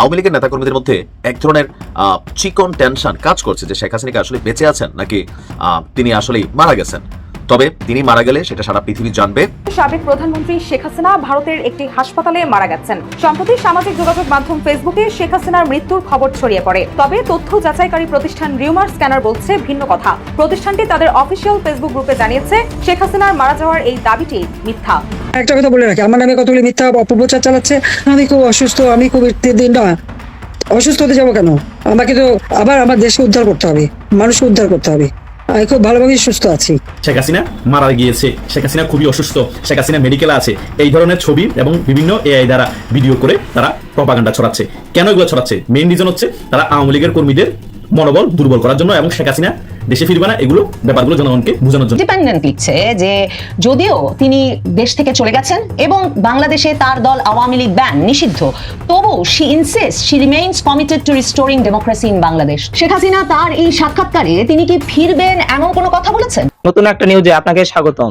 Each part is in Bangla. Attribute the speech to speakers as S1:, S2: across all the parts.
S1: আওয়ামী লীগের নেতাকর্মীদের মধ্যে এক ধরনের চিকন টেনশন কাজ করছে যে শেখ হাসিনাকে আসলে বেঁচে আছেন নাকি তিনি আসলেই মারা গেছেন। তবে তিনি মারা গেলে সেটা সারা পৃথিবী জানবে।
S2: সাবেক প্রধানমন্ত্রী শেখ হাসিনা ভারতের একটি হাসপাতালে মারা গেছেন। সম্প্রতি সামাজিক যোগাযোগ মাধ্যম ফেসবুকে শেখ হাসিনার মৃত্যুর খবর ছড়িয়ে পড়ে। তবে তথ্য যাচাইকারী প্রতিষ্ঠান রিউমার স্ক্যানার বলছে ভিন্ন কথা। প্রতিষ্ঠানটি তাদের অফিসিয়াল ফেসবুক গ্রুপে জানিয়েছে শেখ হাসিনার মারা যাওয়ার এই দাবিটি মিথ্যা।
S3: একটা কথা বলে রাখি আমার নামে কতগুলি মিথ্যা অপপ্রচার চালাচ্ছে আমি খুব অসুস্থ আমি খুব দিন না অসুস্থ হতে যাব কেন? আমাকে তো আবার আমার দেশকে উদ্ধার করতে হবে মানুষকে উদ্ধার করতে হবে। আমি খুব ভালোভাবেই সুস্থ আছি।
S4: শেখ হাসিনা মারা গিয়েছে। শেখ হাসিনা খুবই অসুস্থ। শেখ হাসিনা মেডিকেলে আছে। এই ধরনের ছবি এবং বিভিন্ন এআই দ্বারা ভিডিও করে তারা প্রপাগান্ডা ছড়াচ্ছে। কেন এগুলো ছড়াচ্ছে? মেইন রিজন হচ্ছে তারা আওয়ামী লীগের কর্মীদের মনোবল দুর্বল করার জন্য এবং শেখ হাসিনা দেশে ফিরবে না এগুলো ব্যাপারগুলো জনগণকে বোঝানোর জন্য।
S5: ডিপেন্ডেন্ট লিখছে যে যদিও তিনি দেশ থেকে চলে গেছেন এবং বাংলাদেশে তার দল আওয়ামী লীগ ব্যান নিষিদ্ধ তবু she insist she remains committed to restoring democracy in Bangladesh Sheikh Hasina তার এই সাক্ষাৎকারে তিনি কি ফিরবেন এমন কোনো কথা বলেছেন?
S6: নতুন একটা নিউজে আপনাকে স্বাগতম।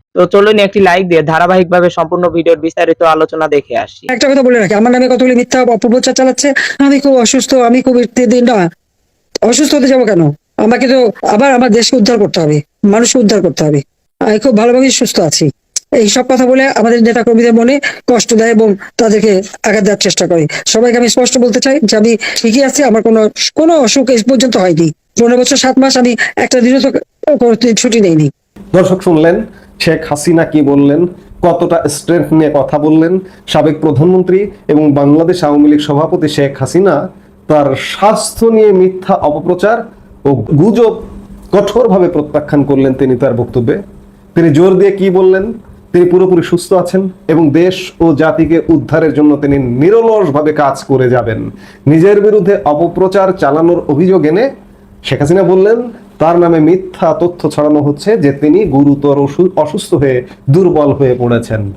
S6: তো চলুন একটি লাইক দিয়ে ধারাবাহিকভাবে সম্পূর্ণ ভিডিওর বিস্তারিত আলোচনা দেখে আসি।
S3: একটা কথা বলে রাখি আমার নামে কতগুলি মিথ্যা অপপ্রচার চালাচ্ছে? আমি খুব অসুস্থ আমি খুব দিন না অসুস্থ হতে যাব কেন? আমাকে তো আবার আমার দেশকে উদ্ধার করতে হবে মানুষকে উদ্ধার করতে হবে। আমি খুব ভালোভাবেই সুস্থ আছি। এই সব কথা বলে আমাদের নেতা কর্মীদের মনে কষ্ট দেয় এবং তাদেরকে আঘাত দেওয়ার চেষ্টা করে। সবাইকে আমি স্পষ্ট বলতে চাই যে আমি ঠিকই আছি আমার কোনো কোনো অসুখ এই পর্যন্ত হয়নি। পনেরো বছর সাত মাস আমি একটা দিনও তো ছুটি নেইনি।
S7: দর্শক শুনলেন শেখ হাসিনা কি বললেন? কতটা স্ট্রেংথ নিয়ে কথা বললেন? সাবেক প্রধানমন্ত্রী এবং বাংলাদেশ আওয়ামী লীগ সভাপতি শেখ হাসিনা তার স্বাস্থ্য নিয়ে মিথ্যা অপপ্রচার ও গুজব কঠোরভাবে প্রত্যাখ্যান করলেন তিনি তার বক্তব্যে। তিনি জোর দিয়ে কি বললেন? তিনি পুরোপুরি সুস্থ আছেন এবং দেশ ও জাতিকে উদ্ধারের জন্য তিনি নিরলসভাবে কাজ করে যাবেন। নিজের বিরুদ্ধে অপপ্রচার চালানোর অভিযোগ এনে শেখ হাসিনা বললেন তার নামে মিথ্যা তথ্য ছড়ানো হচ্ছে যে তিনি গুরুতর অসু- অসুস্থ হয়ে দুর্বল হয়ে পড়েছেন।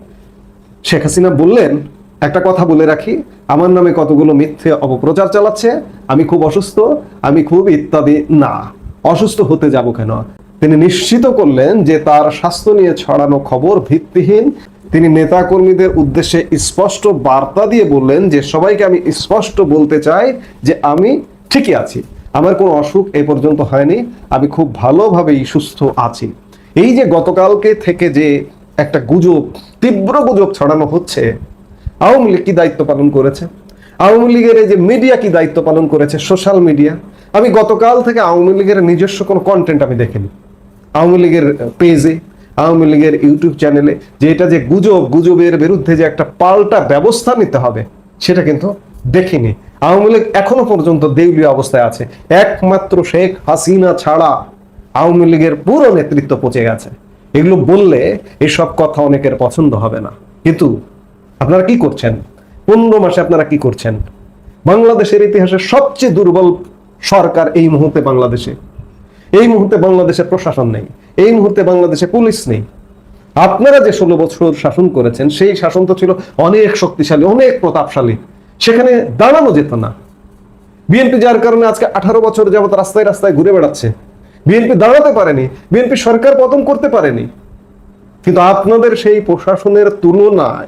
S7: শেখ হাসিনা বললেন, একটা কথা বলে রাখি, আমার নামে কতগুলো মিথ্যে অপপ্রচার চালাচ্ছে, আমি খুব অসুস্থ, আমি খুব ইত্যাদি না। অসুস্থ হতে যাব কেন? তিনি নিশ্চিত করলেন যে তার স্বাস্থ্য নিয়ে ছড়ানো খবর ভিত্তিহীন। তিনি নেতাকর্মীদের উদ্দেশ্যে স্পষ্ট বার্তা দিয়ে বললেন যে, সবাইকে আমি স্পষ্ট বলতে চাই যে আমি ঠিকই আছি। আমার কোনো অসুখ এ পর্যন্ত হয়নি। আমি খুব ভালোভাবেই সুস্থ আছি। এই যে গতকালকে থেকে যে একটা গুজব, তীব্র গুজব ছড়ানো হচ্ছে, আওয়ামী লীগ কি দায়িত্ব পালন করেছে? আওয়ামী লীগের এই যে মিডিয়া কি দায়িত্ব পালন করেছে? Social media. আমি গতকাল থেকে আওয়ামী লীগের নিজস্ব কোনো কন্টেন্ট আমি দেখিনি। আওয়ামী লীগের পেজে আওয়ামী লীগের ইউটিউব চ্যানেলে যে এটা যে গুজব, গুজবের বিরুদ্ধে যে একটা পাল্টা ব্যবস্থা নিতে হবে, সেটা কিন্তু দেখিনি। আওয়ামী লীগ এখনও পর্যন্ত দেউলিয়া অবস্থায় আছে। একমাত্র শেখ হাসিনা ছাড়া আওয়ামী লীগের পুরো নেতৃত্ব পচে গেছে। এগুলো বললে এসব কথা অনেকের পছন্দ হবে না। কিন্তু আপনারা কি করছেন? পনেরো মাসে আপনারা কি করছেন? বাংলাদেশের ইতিহাসে সবচেয়ে দুর্বল সরকার এই মুহূর্তে বাংলাদেশে। এই মুহূর্তে বাংলাদেশে প্রশাসন নেই। এই মুহূর্তে বাংলাদেশে পুলিশ নেই। আপনারা যে ষোলো বছর শাসন করেছেন, সেই শাসন তো ছিল অনেক শক্তিশালী, অনেক প্রতাপশালী। সেখানে দাঁড়ানো যেত না। বিএনপি যার কারণে আজকে আঠারো বছর যাবত রাস্তায় রাস্তায় ঘুরে বেড়াচ্ছে। বিএনপি দাঁড়াতে পারেনি। বিএনপি সরকার পতন করতে পারেনি। কিন্তু আপনাদের সেই প্রশাসনের তুলনায়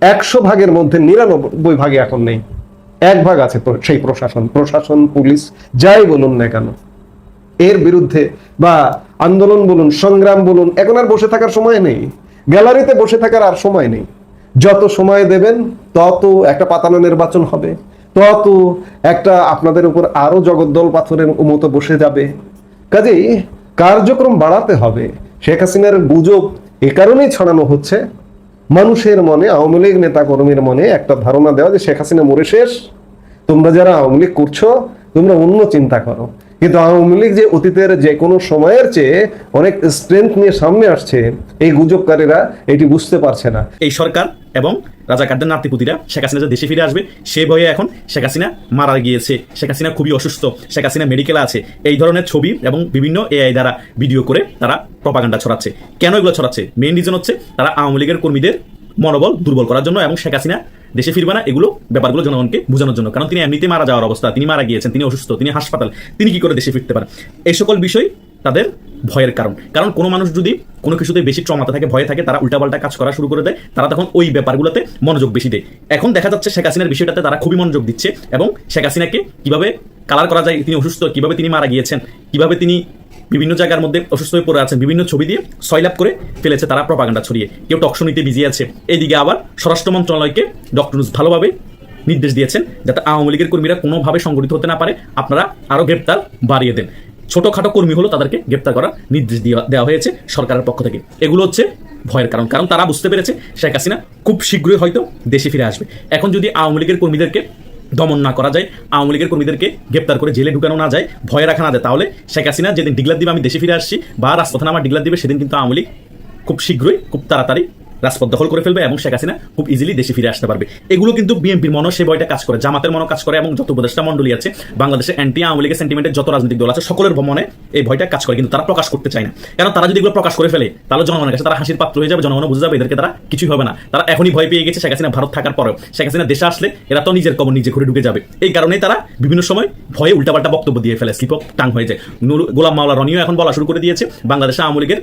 S7: একশো ভাগের মধ্যে নিরানব্বই ভাগে এখন নেই। এক ভাগ আছে সেই প্রশাসন। প্রশাসন, পুলিশ, যাই বলুন না কেন। এর বিরুদ্ধে বা আন্দোলন বলুন, সংগ্রাম বলুন, এখন আর বসে থাকার সময় নেই। গ্যালারিতে বসে থাকার আর সময় নেই। যত সময় দেবেন, তত একটা পাতানো নির্বাচন হবে। তত একটা আপনাদের উপর আরও জগদ্দল পাথরের মতো বসে যাবে। কাজেই কার্যক্রম বাড়াতে হবে। শেখ হাসিনার গুজব এ কারণেই ছড়ানো হচ্ছে। মানুষের মনে, আওয়ামী লীগ নেতা কর্মীর মনে একটা ধারণা দেওয়া যে শেখ হাসিনা মরে শেষ। তোমরা যারা আওয়ামী লীগ করছ, তোমরা অন্য চিন্তা করো। কিন্তু আওয়ামী লীগ যে অতীতের যে কোনো সময়ের চেয়ে অনেক স্ট্রেংথ নিয়ে সামনে আসছে, এই গুজবকারীরা এটি বুঝতে পারছে না।
S4: এই সরকার এবং রাজাকারদের নাতিপুতিরা শেখ হাসিনা যে দেশে ফিরে আসবে, সে ভয়ে এখন শেখ হাসিনা মারা গিয়েছে। শেখ হাসিনা খুবই অসুস্থ। শেখ হাসিনা মেডিকেলে আছে। এই ধরনের ছবি এবং বিভিন্ন এআই দ্বারা ভিডিও করে তারা প্রপাগান্ডা ছড়াচ্ছে। কেন এগুলো ছড়াচ্ছে? মেইন রিজন হচ্ছে তারা আওয়ামী লীগের কর্মীদের মনোবল দুর্বল করার জন্য এবং শেখ হাসিনা দেশে ফিরবে না। এগুলো ব্যাপারগুলো জনগণকে বোঝানোর জন্য। কারণ তিনি এমনিতে মারা যাওয়ার অবস্থা। তিনি মারা গিয়েছেন। তিনি অসুস্থ। তিনি হাসপাতাল। তিনি কি করে দেশে ফিরতে পারেন? এই সকল বিষয় তাদের ভয়ের কারণ। কারণ কোনো মানুষ যদি কোনো কিছুতে বেশি ট্রমাতে থাকে, ভয়ে থাকে, তারা উল্টাপাল্টা কাজ করা শুরু করে দেয়, তারা তখন ওই ব্যাপারগুলোতে মনোযোগ বেশি দেয়। এখন দেখা যাচ্ছে শেখ হাসিনার বিষয়টাতে তারা খুবই মনোযোগ দিচ্ছে এবং শেখ হাসিনাকে কীভাবে কালার করা যায়, তিনি অসুস্থ, কীভাবে তিনি মারা গিয়েছেন, কীভাবে তিনি বিভিন্ন জায়গার মধ্যে অসুস্থ হয়ে পড়ে আছেন, বিভিন্ন ছবি দিয়ে সয়লাভ করে ফেলেছে তারা প্রপাগান্ডা ছড়িয়ে। কেউ টকশো বিজি আছে। এইদিকে আবার স্বরাষ্ট্র মন্ত্রণালয়কে ডক্টর ভালোভাবে নির্দেশ দিয়েছেন যাতে আওয়ামী লীগের কর্মীরা কোনোভাবে সংগঠিত হতে না পারে। আপনারা আরও গ্রেপ্তার বাড়িয়ে দেন। ছোটখাটো কর্মী হলো তাদেরকে গ্রেপ্তার করার নির্দেশ দেওয়া- হয়েছে সরকারের পক্ষ থেকে। এগুলো হচ্ছে ভয়ের কারণ। কারণ তারা বুঝতে পেরেছে শেখ হাসিনা খুব শীঘ্রই হয়তো দেশে ফিরে আসবে। এখন যদি আওয়ামী লীগের কর্মীদেরকে দমন না করা যায়, আওয়ামী লীগের কর্মীদেরকে গ্রেপ্তার করে জেলে ঢুকানো না যায়, ভয় রাখা না যায়, তাহলে শেখ হাসিনা যেদিন ডিগলার দিবে, আমি দেশে ফিরে আসছি, বা রাজপথে আমার ডিগলার দিবে, সেদিন কিন্তু আওয়ামী লীগ খুব শীঘ্রই, খুব তাড়াতাড়ি রাজপথ দখল করে ফেলবে এবং শেখ হাসিনা খুব ইজিলি দেশে ফিরে আসতে পারবে। এগুলো কিন্তু বিএনপির মনে সে ভয়টা কাজ করে, জামাতের মনে কাজ করে এবং যত উপদেষ্টা মন্ডলী আছে, বাংলাদেশে অ্যান্টি আওয়ামী লীগের সেন্টিমেন্টের যত রাজনৈতিক দল আছে, সকলের ভ্রমণে এই ভয়টা কাজ করে, কিন্তু তারা প্রকাশ করতে চায় না। কারণ তারা যদি এগুলো প্রকাশ করে ফেলে, তাহলে জনগণের কাছে তারা হাসির পাত্র হয়ে যাবে জনগণ বুঝে যাবে, এদেরকে তারা কিছুই হবে না। তারা এখনই ভয় পেয়ে গেছে শেখ হাসিনা ভারত থাকার পরেও। শেখ হাসিনা দেশে আসলে এরা তো নিজের কবর নিজে ঘুরে ঢুকে যাবে। এই কারণেই তারা বিভিন্ন সময় ভয়ে উল্টাপাল্টা বক্তব্য দিয়ে ফেলে স্লিপ টাং হয়ে যায়। গোলাম মাওলা রনিও এখন বলা শুরু করে দিয়েছে, বাংলাদেশে আওয়ামী লীগের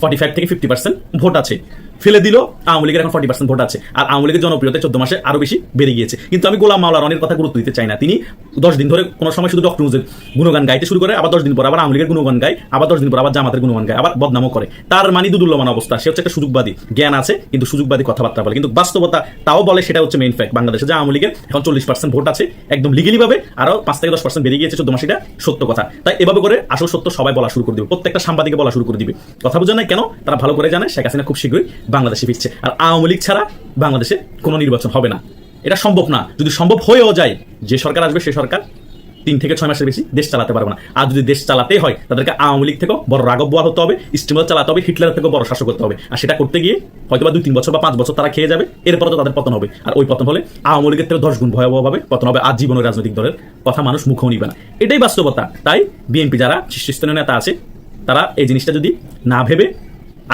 S4: ফর্টি ফাইভ থেকে ফিফটি পার্সেন্ট ভোট আছে। ফেলে দিল। আওয়ামী লীগের এখন ফর্টি পার্সেন্ট ভোট আছে। আর আওয়ামী লীগের জনপ্রিয়তা চোদ্দ মাসে আরও বেশি বেড়ে গিয়েছে। কিন্তু আমি গোলাম মাওলা রনির কথা গুরুত্ব দিতে চাই না। তিনি দশ দিন ধরে কোনো সময় শুধু ডক্টর মুজের গুণগান গাইতে শুরু করে, আবার দশ দিন পর আবার আওয়ামী লীগের গুণগান গায়, আবার দশ দিন পর আবার জামাতের গুণগান গায়, আবার বদনামও করে। তার মানে দুদুল্যমান অবস্থা। সে হচ্ছে একটা সুযোগবাদী। জ্ঞান আছে, কিন্তু সুযোগবাদী কথাবার্তা বলে। কিন্তু বাস্তবতা তাও বলে, সেটা হচ্ছে মেইন ফ্যাক্ট বাংলাদেশে যে আওয়ামী লীগের এখন চল্লিশ পার্সেন্ট ভোট আছে, একদম লিগেলি ভাবে আরও পাঁচ থেকে দশ পার্সেন্ট বেড়ে গিয়েছে, চোদ্দ মাসে, এটা সত্য কথা। তাই এভাবে করে আসল সত্য সবাই বলা শুরু করে দিবে। প্রত্যেকটা সাংবাদিকে বলা শুরু করে দিবে। কথা বোঝা নাই কেন? তারা ভালো করে জানে, শেখ হাসিনা খুব শীঘ্রই বাংলাদেশে ফিরছে। আর আওয়ামী লীগ ছাড়া বাংলাদেশে কোনো নির্বাচন হবে না। এটা সম্ভব না। যদি সম্ভব হয়েও যায়, যে সরকার আসবে সে সরকার তিন থেকে ছয় মাসের বেশি দেশ চালাতে পারবে না। আর যদি দেশ চালাতে হয়, তাদেরকে আওয়ামী লীগ থেকেও বড় রাগব বোয়াল হতে হবে স্টিমার চালাতে হবে, হিটলার থেকেও বড় শাসক করতে হবে। আর সেটা করতে গিয়ে হয়তো বা দুই তিন বছর বা পাঁচ বছর তারা খেয়ে যাবে এরপরে তো তাদের পতন হবে। আর ওই পতন হলে আওয়ামী লীগের থেকে দশ গুণ ভয়াবহভাবে পতন হবে। আর জীবনের রাজনৈতিক দলের কথা মানুষ মুখেও নিবে না। এটাই বাস্তবতা। তাই বিএনপি যারা শীর্ষস্থানীয় নেতা আছে, তারা এই জিনিসটা যদি না ভেবে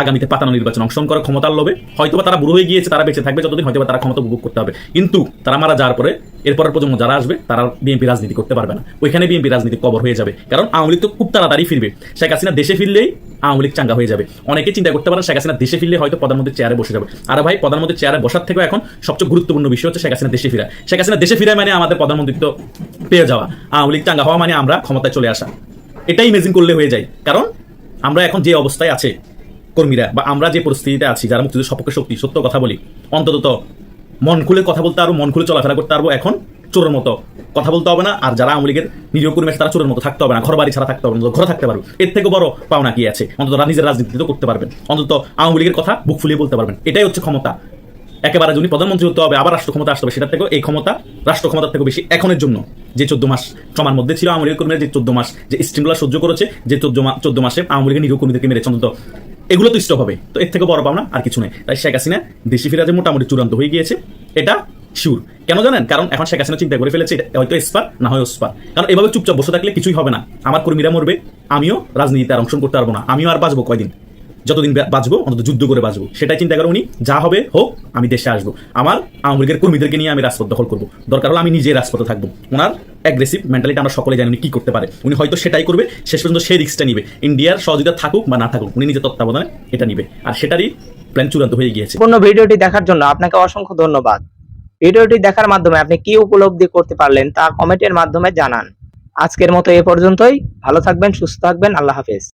S4: আগামীতে পাতানো নির্বাচন অংশগ্রহণ করার ক্ষমতার লোভে হয়তোবা তারা বুড়ো হয়ে গিয়েছে, তারা বেঁচে থাকবে, যতদিন হয়তো তারা ক্ষমতা উপভোগ করতে হবে। কিন্তু তারা মারা যাওয়ার পরে, এরপরের প্রজন্ম যারা আসবে, তারা বিএনপি রাজনীতি করতে পারবে না। ওইখানে বিএনপি রাজনীতি কবর হয়ে যাবে। কারণ আওয়ামী লীগ তো খুব তাড়াতাড়ি ফিরবে। শেখ হাসিনা দেশে ফিরলেই আওয়ামী লীগ চাঙ্গা হয়ে যাবে। অনেকে চিন্তা করতে পারেন শেখ হাসিনা দেশে ফিরলে হয়তো প্রধানমন্ত্রীর চেয়ারে বসে যাবে। আর ভাই, প্রধানমন্ত্রীর চেয়ারে বসার থেকেও এখন সবচেয়ে গুরুত্বপূর্ণ বিষয় হচ্ছে শেখ হাসিনা দেশে ফিরা। শেখ হাসিনা দেশে ফিরা মানে আমাদের প্রধানমন্ত্রিত্ব পেয়ে যাওয়া। আওয়ামী লীগ চাঙ্গা হওয়া মানে আমরা ক্ষমতায় চলে আসা। এটাই ইমেজিন করলে হয়ে যায়। কারণ আমরা এখন যে অবস্থায় আছে কর্মীরা বা আমরা যে পরিস্থিতিতে আছি, যারা মুক্তিযুদ্ধের সপক্ষে শক্তি, সত্য কথা বলি, অন্তত মন খুলে কথা বলতে পারব মন খুলে চলাফেরা করতে পারব এখন চোরের মতো কথা বলতে হবে না। আর যারা আওয়ামী লীগের কর্মী আছে, তারা চোরের মতো থাকতে হবে না। ঘর বাড়ি ছাড়া থাকতে হবে না। ঘরে থাকতে পারবে। এর থেকে বড় পাওনা কি আছে? অন্তত নিজের রাজনীতি করতে পারবেন। অন্তত আওয়ামী লীগের কথা বুক ফুলিয়ে বলতে পারবেন। এটাই হচ্ছে ক্ষমতা। একেবারে যদি প্রধানমন্ত্রী হতে হবে, আবার রাষ্ট্র ক্ষমতা আসতে হবে, সেটার থেকেও এই ক্ষমতা রাষ্ট্র ক্ষমতার থেকে বেশি এখনের জন্য। যে চোদ্দ মাস ট্রমার মধ্যে ছিল আওয়ামী লীগের কর্মীরা, যে চোদ্দ মাস যে স্টিমুলার সহ্য করেছে, যে চোদ্দ চোদ্দ মাসে আওয়ামী লীগের কর্মীদেরকে মেরেছে, অন্তত এগুলো তো স্টপ হবে। তো এর থেকে বড় পাওনা আর কিছু নেই। তাই শেখ হাসিনা দেশি ফিরাজে মোটামুটি চূড়ান্ত হয়ে গিয়েছে। এটা শিওর কেন জানেন? কারণ এখন শেখ হাসিনা চিন্তা করে ফেলেছে হয়তো এসপার না হয় ওসপার কারণ এভাবে চুপচাপ বসে থাকলে কিছুই হবে না। আমার কর্মীরা মরবে, আমিও রাজনীতিতে আর অংশগ্রহণ করতে পারব না। আমিও আর বাঁচবো কয়দিন? যতদিন বাঁচবো, অন্তত যুদ্ধ করে বাঁচবো। সেটাই চিন্তা করে উনি, যা হবে হোক, আমি দেশে আসব। আমার আওয়ামী লীগের কর্মীদেরকে নিয়ে আমি রাজপথ দখল করব। দরকার হলে আমি নিজে রাজপথে থাকব। ওনার অ্যাগ্রেসিভ মেন্টালিটি আমরা সকলে জানি উনি কি করতে পারে। উনি হয়তো সেটাই করবে, শেষ পর্যন্ত সেই রিস্কটা নিবে। ইন্ডিয়ার সহযোগিতা থাকুক বা না থাকুক, উনি নিজের তত্ত্বাবধানে এটা নিবে। আর সেটারই প্ল্যান চূড়ান্ত হয়ে গিয়েছে।
S6: সম্পূর্ণ ভিডিওটি দেখার জন্য আপনাকে অসংখ্য ধন্যবাদ। ভিডিওটি দেখার মাধ্যমে আপনি কি উপলব্ধি করতে পারলেন তা কমেন্টের মাধ্যমে জানান। আজকের মতো এ পর্যন্তই। ভালো থাকবেন, সুস্থ থাকবেন। আল্লাহ হাফেজ।